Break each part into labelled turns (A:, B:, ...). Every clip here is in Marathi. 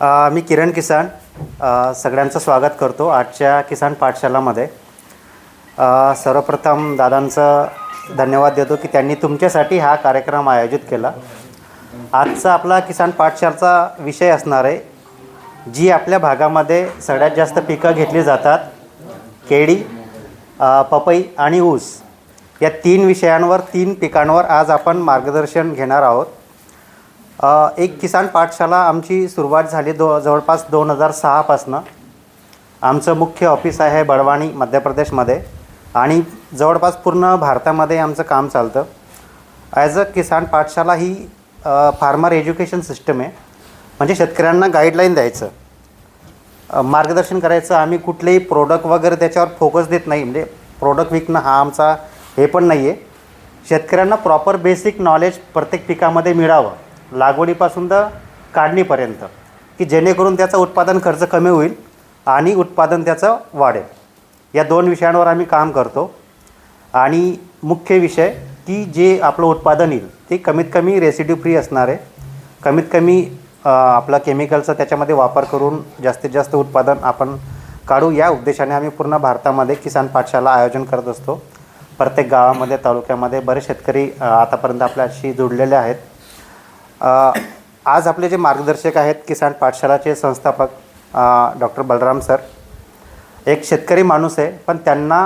A: मी किरण किसान सगळ्यांचं स्वागत करतो आजच्या किसान पाठशालामध्ये. सर्वप्रथम दादांचं धन्यवाद देतो की त्यांनी तुमच्यासाठी हा कार्यक्रम आयोजित केला. आजचा आपला किसान पाठशालाचा विषय असणार आहे जी आपल्या भागामध्ये सगळ्यात जास्त पिकं घेतली जातात केळी पपई आणि ऊस या तीन विषयांवर तीन पिकांवर आज आपण मार्गदर्शन घेणार आहोत. एक किसान पाठशाला आमची सुरुवात झाली दो जवळपास दोन हजार सहापासनं आमचं मुख्य ऑफिस आहे बडवाणी मध्य प्रदेशमध्ये. आणि जवळपास पूर्ण भारतामध्ये आमचं काम चालतं. ॲज अ किसान पाठशाला ही फार्मर एज्युकेशन सिस्टम आहे. म्हणजे शेतकऱ्यांना गाईडलाईन द्यायचं. मार्गदर्शन करायचं. आम्ही कुठलेही प्रोडक्ट वगैरे त्याच्यावर फोकस देत नाही. म्हणजे प्रोडक्ट विकणं हा आमचा हे पण नाही आहे शेतकऱ्यांना प्रॉपर बेसिक नॉलेज प्रत्येक पिकामध्ये मिळावं. लागवडीपासून तर काढणीपर्यंत की जेणेकरून त्याचं उत्पादन खर्च कमी होईल आणि उत्पादन त्याचं वाढेल. या दोन विषयांवर आम्ही काम करतो. आणि मुख्य विषय की जे आपलं उत्पादन येईल ते कमीत कमी रेसिड्यू फ्री असणार आहे. कमीत कमी आपला केमिकलचा त्याच्यामध्ये वापर करून जास्तीत जास्त उत्पादन आपण काढू. या उद्देशाने आम्ही पूर्ण भारतामध्ये किसान पाठशाला आयोजन करत असतो. प्रत्येक गावामध्ये तालुक्यामध्ये बरेच शेतकरी आतापर्यंत आपल्याशी जोडलेले आहेत. आज आपले जे मार्गदर्शक आहेत किसान पाठशालाचे संस्थापक डॉक्टर बलराम सर. एक शेतकरी माणूस आहे पण त्यांना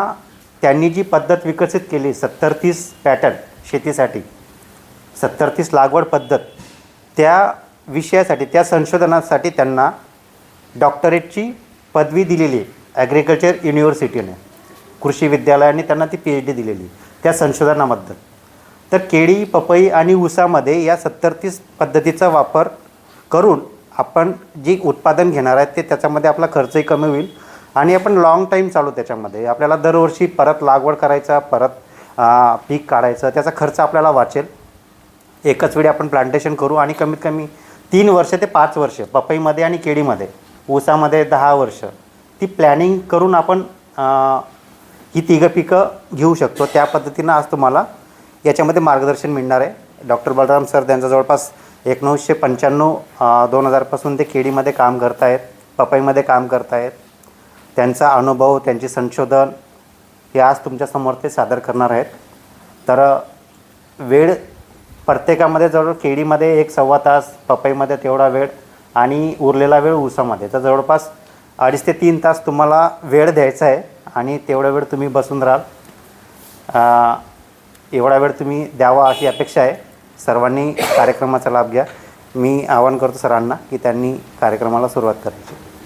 A: त्यांनी जी पद्धत विकसित केली सत्तर तीस पॅटर्न शेतीसाठी सत्तर तीस लागवड पद्धत त्या विषयासाठी त्या संशोधनासाठी त्यांना डॉक्टरेटची पदवी दिलेली आहे ॲग्रिकल्चर युनिव्हर्सिटीने कृषी विद्यालयाने त्यांना ती पी एच डी दिलेली आहे त्या संशोधनाबद्दल. तर केळी पपई आणि ऊसामध्ये या सत्तर तीस पद्धतीचा वापर करून आपण जी उत्पादन घेणार आहेत ते त्याच्यामध्ये आपला खर्चही कमी होईल आणि आपण लाँग टाईम चालू त्याच्यामध्ये. आपल्याला दरवर्षी परत लागवड करायचा परत पीक काढायचं त्याचा खर्च आपल्याला वाचेल. एकच वेळी आपण प्लांटेशन करू आणि कमीत कमी तीन वर्ष ते पाच वर्ष पपईमध्ये आणि केळीमध्ये ऊसामध्ये दहा वर्ष ती प्लॅनिंग करून आपण ही तिघं पिकं घेऊ शकतो. त्या पद्धतीनं आज तुम्हाला याच्यामध्ये मार्गदर्शन मिळणार आहे. डॉक्टर बलराम सर त्यांचा जवळपास एकोणीसशे पंच्याण्णव दोन हजारपासून ते केडीमध्ये काम करत आहेत पपईमध्ये काम करत आहेत. त्यांचा अनुभव त्यांचे संशोधन हे आज तुमच्यासमोर ते सादर करणार आहेत. तर वेळ प्रत्येकामध्ये जवळ केळीमध्ये एक सव्वा तास पपईमध्ये तेवढा वेळ आणि उरलेला वेळ ऊसामध्ये. तर जवळपास अडीच ते तीन तास तुम्हाला वेळ द्यायचा आहे आणि तेवढा वेळ तुम्ही बसून राहाल. एवढा वेळ तुम्ही द्यावा अशी अपेक्षा आहे. सर्वांनी कार्यक्रमाचा लाभ घ्या. मी आवाहन करतो सरांना की त्यांनी कार्यक्रमाला सुरुवात करायची.